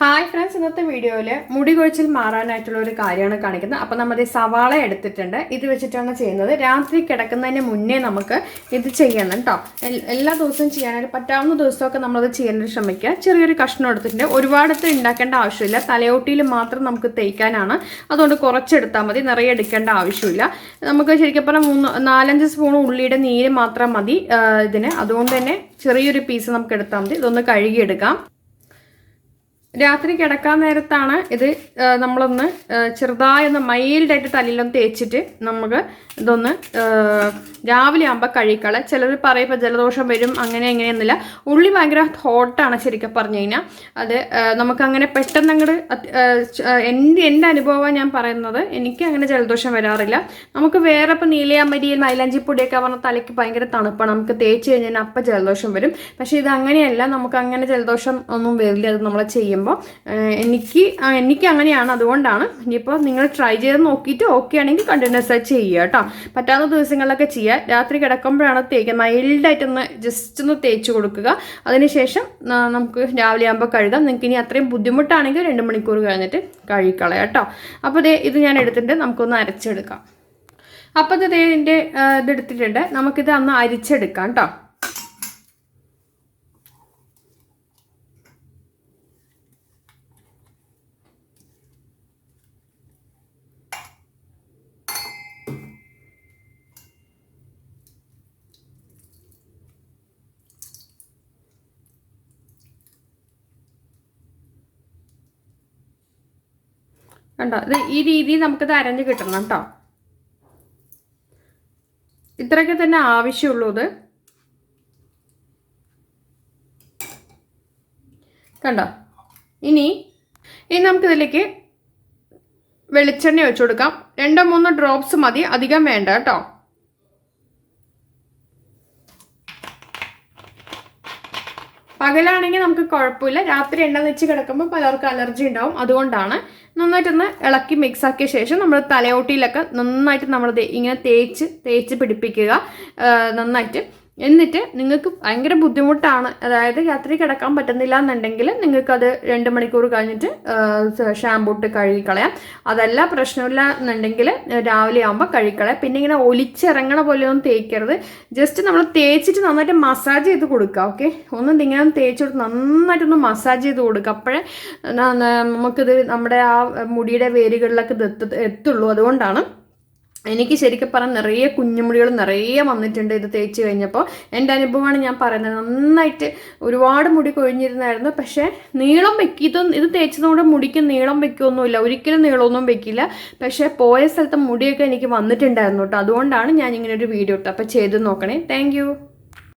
Hi friends ഇന്നത്തെ വീഡിയോയിൽ മുടി കൊഴിച്ചിൽ മാറാനായിട്ടുള്ള ഒരു കാര്യമാണ് കാണിക്കുന്നത്. അപ്പോൾ നമ്മൾ ഈ സവാള എടുത്തിട്ടുണ്ട്. ഇത് വെച്ചിട്ടാണ് ചെയ്യുന്നത്. രാത്രി കിടക്കുന്നതിന് മുന്നേ നമുക്ക് ഇത് ചെയ്യണം കേട്ടോ എല്ലാ ദിവസവും ചെയ്യാനായിട്ട് പറ്റാവുന്ന ദിവസമൊക്കെ നമ്മളത് ചെയ്യാനായിട്ട് ശ്രമിക്കുക. ചെറിയൊരു കഷ്ണം എടുത്തിട്ടുണ്ട്. ഒരുപാടത്ത് ഉണ്ടാക്കേണ്ട ആവശ്യമില്ല. തലയോട്ടിയിൽ മാത്രം നമുക്ക് തേക്കാനാണ്. അതുകൊണ്ട് കുറച്ചെടുത്താൽ മതി. നിറയെ എടുക്കേണ്ട ആവശ്യമില്ല. നമുക്ക് ശരിക്കും പറഞ്ഞാൽ മൂന്ന് നാലഞ്ച് സ്പൂൺ ഉള്ളിയുടെ നീര് മാത്രം മതി ഇതിന്. അതുകൊണ്ട് തന്നെ ചെറിയൊരു പീസ് നമുക്ക് എടുത്താൽ മതി. ഇതൊന്ന് കഴുകിയെടുക്കാം. രാത്രി കിടക്കാൻ നേരത്താണ് ഇത് നമ്മളൊന്ന് ചെറുതായൊന്ന് മൈൽഡായിട്ട് തലയിലൊന്ന് തേച്ചിട്ട് നമുക്ക് ഇതൊന്ന് രാവിലെ ആകുമ്പോൾ കഴിക്കള ചിലർ പറയുമ്പോൾ ജലദോഷം വരും അങ്ങനെ എങ്ങനെയൊന്നുമില്ല ഉള്ളി ഭയങ്കര ഹോട്ടാണ് ശരിക്കും പറഞ്ഞു കഴിഞ്ഞാൽ അത് നമുക്കങ്ങനെ പെട്ടെന്ന് അങ്ങോട്ട് എന്റെ എന്റെ അനുഭവമാണ് ഞാൻ പറയുന്നത്. എനിക്ക് അങ്ങനെ ജലദോഷം വരാറില്ല. നമുക്ക് വേറെ ഇപ്പോൾ നീലയാമ്പരിയിൽ മൈലാഞ്ചിപ്പൊടിയൊക്കെ പറഞ്ഞാൽ തലയ്ക്ക് ഭയങ്കര തണുപ്പാണ്. നമുക്ക് തേച്ച് കഴിഞ്ഞാൽ അപ്പം ജലദോഷം വരും. പക്ഷേ ഇത് അങ്ങനെയല്ല. നമുക്ക് അങ്ങനെ ജലദോഷം ഒന്നും വരില്ല. അത് നമ്മൾ ചെയ്യുമ്പോൾ എനിക്ക് എനിക്ക് അങ്ങനെയാണ് അതുകൊണ്ടാണ്. ഇനിയിപ്പോൾ നിങ്ങൾ ട്രൈ ചെയ്ത് നോക്കിയിട്ട് ഓക്കെ ആണെങ്കിൽ കണ്ടിന്യൂസ് ആയി ചെയ്യുക കേട്ടോ പറ്റാത്ത ദിവസങ്ങളിലൊക്കെ ചെയ്യുക. രാത്രി കിടക്കുമ്പോഴാണ് തേക്കുക. മൈൽഡായിട്ടൊന്ന് ജസ്റ്റ് ഒന്ന് തേച്ച് കൊടുക്കുക. അതിനുശേഷം നമുക്ക് രാവിലെ ആകുമ്പോൾ കഴുകാം. നിങ്ങൾക്ക് ഇനി അത്രയും ബുദ്ധിമുട്ടാണെങ്കിൽ രണ്ട് മണിക്കൂർ കഴിഞ്ഞിട്ട് കഴുകിക്കളയാം കേട്ടോ അപ്പോൾ ഇത് ഞാൻ എടുത്തിട്ട് നമുക്കൊന്ന് അരച്ചെടുക്കാം. അപ്പോൾ ഇത് ഇതിന്റെ ഇതെടുത്തിട്ടുണ്ട് നമുക്കിത് അന്ന് അരിച്ചെടുക്കാം കേട്ടോ കണ്ടോ? ഇത് ഈ രീതിയിൽ നമുക്കിത് അരഞ്ഞ് കിട്ടണം കേട്ടോ. ഇത്രയൊക്കെ തന്നെ ആവശ്യമുള്ളൂ ഇത്. കണ്ടോ? ഇനി ഇനി നമുക്കിതിലേക്ക് വെളിച്ചെണ്ണ ഒഴിച്ചു കൊടുക്കാം. രണ്ടോ മൂന്നോ ഡ്രോപ്സ് മതി അധികം വേണ്ട കേട്ടോ. പകലാണെങ്കിൽ നമുക്ക് കുഴപ്പമില്ല. രാത്രി എണ്ണ വെച്ച് കിടക്കുമ്പോൾ പലർക്കും അലർജി ഉണ്ടാവും. അതുകൊണ്ടാണ് നന്നായിട്ടൊന്ന് ഇളക്കി മിക്സ് ആക്കിയ ശേഷം നമ്മൾ തലയോട്ടിയിലൊക്കെ നന്നായിട്ട് നമ്മൾ ഇങ്ങനെ തേച്ച് തേച്ച് പിടിപ്പിക്കുക. നന്നായിട്ട്. എന്നിട്ട് നിങ്ങൾക്ക് ഭയങ്കര ബുദ്ധിമുട്ടാണ്. അതായത് രാത്രി കിടക്കാൻ പറ്റുന്നില്ല എന്നുണ്ടെങ്കിൽ നിങ്ങൾക്കത് രണ്ട് മണിക്കൂർ കഴിഞ്ഞിട്ട് ഷാമ്പൂ ഇട്ട് കഴുകിക്കളയാം. അതല്ല പ്രശ്നമില്ല എന്നുണ്ടെങ്കിൽ രാവിലെ ആകുമ്പോൾ കഴുകിക്കളയാം. പിന്നെ ഇങ്ങനെ ഒലിച്ചിറങ്ങണ പോലെയൊന്നും തേക്കരുത്. ജസ്റ്റ് നമ്മൾ തേച്ചിട്ട് നന്നായിട്ട് മസാജ് ചെയ്ത് കൊടുക്കുക ഓക്കെ ഒന്നും ഇങ്ങനെ തേച്ച് കൊടുത്ത് നന്നായിട്ടൊന്ന് മസാജ് ചെയ്ത് കൊടുക്കുക. അപ്പോഴേ നമുക്കിത് നമ്മുടെ ആ മുടിയുടെ വേരുകളിലൊക്കെ എത്തുള്ളൂ. അതുകൊണ്ടാണ് എനിക്ക് ശരിക്കും പറഞ്ഞാൽ നിറയെ കുഞ്ഞുമുടികൾ നിറയെ വന്നിട്ടുണ്ട് ഇത് തേച്ച് കഴിഞ്ഞപ്പോൾ എന്റെ അനുഭവമാണ് ഞാൻ പറയുന്നത്. നന്നായിട്ട് ഒരുപാട് മുടി കൊഴിഞ്ഞിരുന്നായിരുന്നു. പക്ഷേ നീളം വെക്കി ഇത് തേച്ചതുകൊണ്ട് മുടിക്ക് നീളം വെക്കൊന്നുമില്ല. ഒരിക്കലും നീളമൊന്നും വെക്കില്ല. പക്ഷേ പോയ സ്ഥലത്ത് മുടിയൊക്കെ എനിക്ക് വന്നിട്ടുണ്ടായിരുന്നു കേട്ടോ. അതുകൊണ്ടാണ് ഞാൻ ഇങ്ങനെ ഒരു വീഡിയോ ഇട്ടത്. അപ്പോൾ ചെയ്ത് നോക്കണേ. താങ്ക്